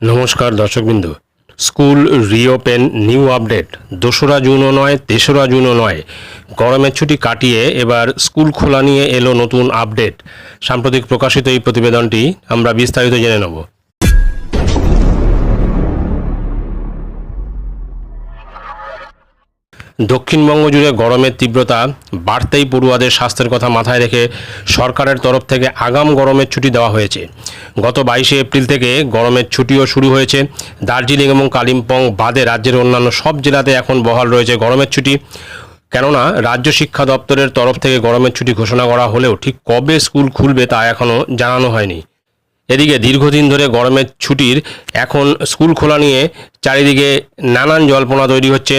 নমস্কার দর্শকবিন্দু। School reopen new update, দোসরা জুনও নয়, তেসরা জুনও নয়। গরমের ছুটি কাটিয়ে এবার স্কুল খোলা নিয়ে এলো নতুন আপডেট। সাম্প্রতিক প্রকাশিত এই প্রতিবেদনটি আমরা বিস্তারিত জেনে নেব। দক্ষিণবঙ্গ জুড়ে গরমের তীব্রতা বাড়তেই পড়ুয়াদের স্বাস্থ্যের কথা মাথায় রেখে সরকারের তরফ থেকে আগাম গরমের ছুটি দেওয়া হয়েছে। গত বাইশে এপ্রিল থেকে গরমের ছুটিও শুরু হয়েছে। দার্জিলিং এবং কালিম্পং বাদে রাজ্যের অন্যান্য সব জেলাতে এখন বহাল রয়েছে গরমের ছুটি। কেননা রাজ্য শিক্ষা দপ্তরের তরফ থেকে গরমের ছুটি ঘোষণা করা হলেও ঠিক কবে স্কুল খুলবে তা এখনও জানানো হয়নি। এদিকে দীর্ঘদিন ধরে গরমের ছুটির এখন স্কুল খোলা নিয়ে চারিদিকে নানান জল্পনা তৈরি হচ্ছে।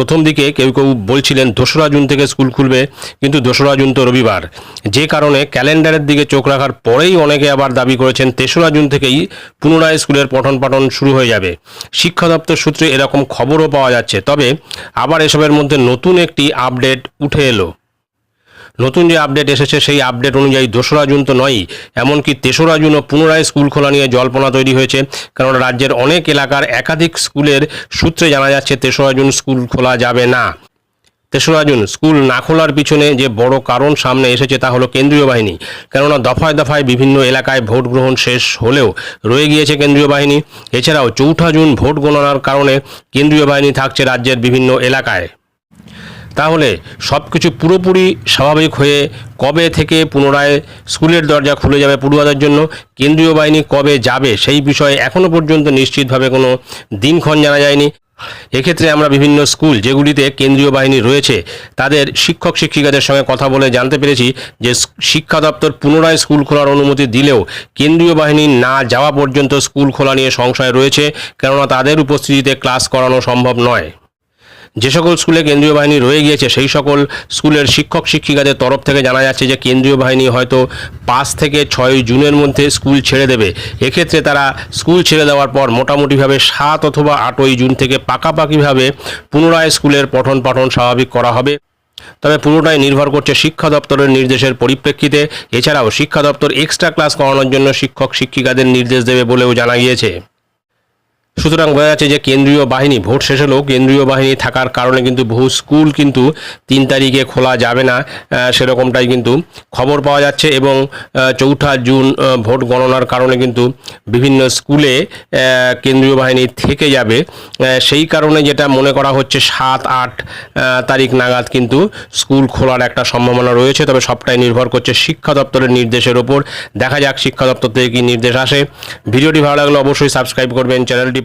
প্রথম দিকে কেউ কেউ বলছিলেন, দোসরা জুন থেকে স্কুল খুলবে, কিন্তু দোসরা জুন তো রবিবার। যে কারণে ক্যালেন্ডারের দিকে চোখ রাখার পরেই অনেকে আবার দাবি করেছেন, তেসরা জুন থেকেই পুনরায় স্কুলের পঠন পাঠন শুরু হয়ে যাবে। শিক্ষা দপ্তর সূত্রে এরকম খবরও পাওয়া যাচ্ছে। তবে আবার এসবের মধ্যে নতুন একটি আপডেট উঠে এলো। নতুন যে আপডেট এসেছে, সেই আপডেট অনুযায়ী দোসরা জুন তো নয়ই, এমনকি তেসরা জুনও পুনরায় স্কুল খোলা নিয়ে জল্পনা তৈরি হয়েছে, কারণ রাজ্যের অনেক এলাকার একাধিক স্কুলের সূত্রে জানা যাচ্ছে তেসরা জুন স্কুল খোলা যাবে না। তেসরা জুন স্কুল না খোলার পিছনে যে বড় কারণ সামনে এসেছে তা হলো কেন্দ্রীয় বাহিনী, কেননা দফায় দফায় বিভিন্ন এলাকায় ভোট গ্রহণ শেষ হলেও রয়ে গিয়েছে কেন্দ্রীয় বাহিনী। এছাড়াও চৌঠা জুন ভোট গণনার কারণে কেন্দ্রীয় বাহিনী থাকছে রাজ্যের বিভিন্ন এলাকায়। তাহলে সব কিছু পুরোপুরি স্বাভাবিক হয়ে কবে থেকে পুনরায় স্কুলের দরজা খুলে যাবে পড়ুয়াদের জন্য? কেন্দ্রীয় বাহিনী কবে যাবে? সেই বিষয়ে এখনও পর্যন্ত নিশ্চিতভাবে কোনো দিনক্ষণ জানা যায়নি। এক্ষেত্রে আমরা বিভিন্ন স্কুল যেগুলিতে কেন্দ্রীয় বাহিনী রয়েছে, তাদের শিক্ষক শিক্ষিকাদের সঙ্গে কথা বলে জানতে পেরেছি যে শিক্ষা দপ্তর পুনরায় স্কুল খোলার অনুমতি দিলেও কেন্দ্রীয় বাহিনী না যাওয়া পর্যন্ত স্কুল খোলা নিয়ে সংশয় রয়েছে, কেননা তাদের উপস্থিতিতে ক্লাস করানো সম্ভব নয়। যে সকল স্কুলে কেন্দ্রীয় বাহিনী রয়ে গিয়েছে, সেই সকল স্কুলের শিক্ষক শিক্ষিকাদের তরফ থেকে জানা যাচ্ছে যে কেন্দ্রীয় বাহিনী হয়তো পাঁচ থেকে ছয় জুনের মধ্যে স্কুল ছেড়ে দেবে। এক্ষেত্রে তারা স্কুল ছেড়ে দেওয়ার পর মোটামুটিভাবে সাত অথবা আটই জুন থেকে পাকাপাকিভাবে পুনরায় স্কুলের পঠন পাঠন স্বাভাবিক করা হবে। তবে পুরোটাই নির্ভর করছে শিক্ষা দপ্তরের নির্দেশের পরিপ্রেক্ষিতে। এছাড়াও শিক্ষা দপ্তর এক্সট্রা ক্লাস করানোর জন্য শিক্ষক শিক্ষিকাদের নির্দেশ দেবে বলেও জানা গিয়েছে। সুতরাং বোঝা যাচ্ছে যে কেন্দ্রীয় বাহিনী, ভোট শেষ হলেও কেন্দ্রীয় বাহিনী থাকার কারণে কিন্তু বহু স্কুল কিন্তু তিন তারিখে খোলা যাবে না সেরকমটাই কিন্তু খবর পাওয়া যাচ্ছে এবং চৌঠা জুন ভোট গণনার কারণে কিন্তু বিভিন্ন স্কুলে কেন্দ্রীয় বাহিনী থেকে যাবে। সেই কারণে যেটা মনে করা হচ্ছে সাত, আট তারিখ নাগাদ কিন্তু স্কুল খোলার একটা সম্ভাবনা রয়েছে, তবে সবটাই নির্ভর করছে শিক্ষা দপ্তরের নির্দেশের ওপর। দেখা যাক শিক্ষা দপ্তর থেকে কী নির্দেশ আসে। ভিডিওটি ভালো লাগলে অবশ্যই সাবস্ক্রাইব করবেন, চ্যানেলটি